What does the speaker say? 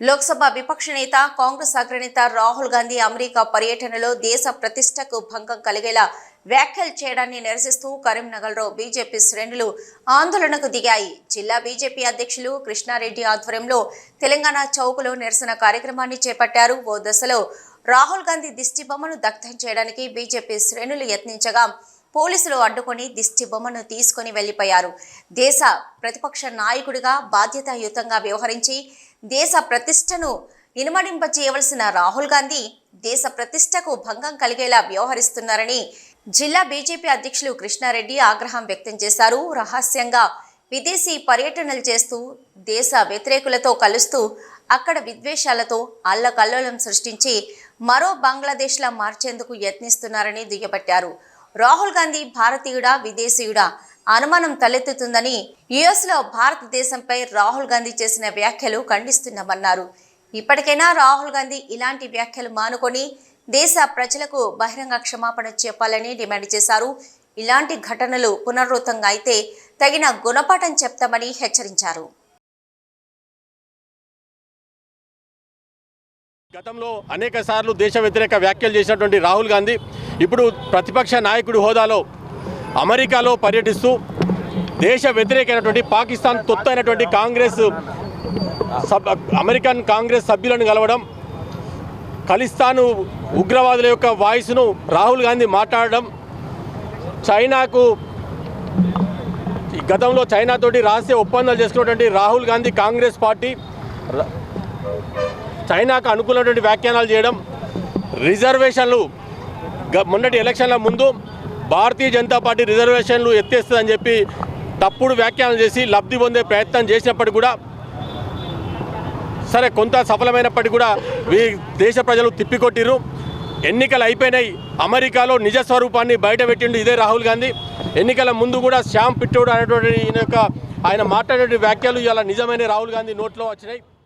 లోక్సభ విపక్ష నేత కాంగ్రెస్ అగ్రనేత రాహుల్ గాంధీ అమెరికా పర్యటనలో దేశ ప్రతిష్టకు భంగం కలిగేలా వ్యాఖ్యలు చేయడాన్ని నిరసిస్తూ కరీంనగర్లో బీజేపీ శ్రేణులు ఆందోళనకు దిగాయి. జిల్లా బీజేపీ అధ్యక్షులు కృష్ణారెడ్డి ఆధ్వర్యంలో తెలంగాణ చౌకులో నిరసన కార్యక్రమాన్ని చేపట్టారు. ఓ దశలో రాహుల్ గాంధీ దిష్టిబొమ్మను దగ్ధం చేయడానికి బీజేపీ శ్రేణులు యత్నించగా పోలీసులు అడ్డుకొని దిష్టిబొమ్మను తీసుకొని వెళ్ళిపోయారు దేశ ప్రతిపక్ష నాయకుడిగా బాధ్యతాయుతంగా వ్యవహరించి దేశ ప్రతిష్టను ఇనుమడింపచేయవలసిన రాహుల్ గాంధీ దేశ ప్రతిష్టకు భంగం కలిగేలా వ్యవహరిస్తున్నారని జిల్లా బీజేపీ అధ్యక్షులు కృష్ణారెడ్డి ఆగ్రహం వ్యక్తం చేశారు. రహస్యంగా విదేశీ పర్యటనలు చేస్తూ దేశ వ్యతిరేకులతో కలుస్తూ అక్కడ విద్వేషాలతో అల్లకల్లోలం సృష్టించి మరో బంగ్లాదేశ్లా మార్చేందుకు యత్నిస్తున్నారని దుయ్యబట్టారు. రాహుల్ గాంధీ భారతీయుడా విదేశీయుడా అనుమానం తలెత్తుతుందని యుఎస్లో భారతదేశంపై రాహుల్ గాంధీ చేసిన వ్యాఖ్యలు ఖండిస్తున్నామన్నారు. ఇప్పటికైనా రాహుల్ గాంధీ ఇలాంటి వ్యాఖ్యలు మానుకొని దేశ ప్రజలకు బహిరంగ క్షమాపణ చెప్పాలని డిమాండ్ చేశారు. ఇలాంటి ఘటనలు పునరావృతంగా అయితే తగిన గుణపాఠం చెప్తామని హెచ్చరించారు. గతంలో అనేక సార్లు దేశ వ్యతిరేక వ్యాఖ్యలు చేసినటువంటి రాహుల్ గాంధీ ఇప్పుడు ప్రతిపక్ష నాయకుడి హోదాలో అమెరికాలో పర్యటిస్తూ దేశ వ్యతిరేకమైనటువంటి పాకిస్తాన్ తొత్తైనటువంటి కాంగ్రెస్ సబ్ అమెరికన్ కాంగ్రెస్ సభ్యులను కలవడం ఖలిస్తాను ఉగ్రవాదుల యొక్క వాయిస్ను రాహుల్ గాంధీ మాట్లాడడం చైనాకు ఈ గతంలో చైనాతోటి రహస్య ఒప్పందాలు చేసుకున్నటువంటి రాహుల్ గాంధీ కాంగ్రెస్ పార్టీ చైనాకు అనుకూలమైనటువంటి వ్యాఖ్యానాలు చేయడం రిజర్వేషన్లు మొన్నటి ఎలక్షన్ల ముందు భారతీయ జనతా పార్టీ రిజర్వేషన్లు ఎత్తేస్తుందని చెప్పి తప్పుడు వ్యాఖ్యానం చేసి లబ్ధి పొందే ప్రయత్నం చేసినప్పటికీ కూడా సరే కొంత సఫలమైనప్పటికీ కూడా వీ దేశ ప్రజలు తిప్పికొట్టిరు ఎన్నికలు అయిపోయినాయి. అమెరికాలో నిజ స్వరూపాన్ని బయటపెట్టిండు ఇదే రాహుల్ గాంధీ. ఎన్నికల ముందు కూడా శ్యామ్ పిట్టోడు అనేటువంటి ఈయన యొక్క ఆయన మాట్లాడే వ్యాఖ్యలు ఇలా నిజమైన రాహుల్ గాంధీ నోట్లో వచ్చినాయి.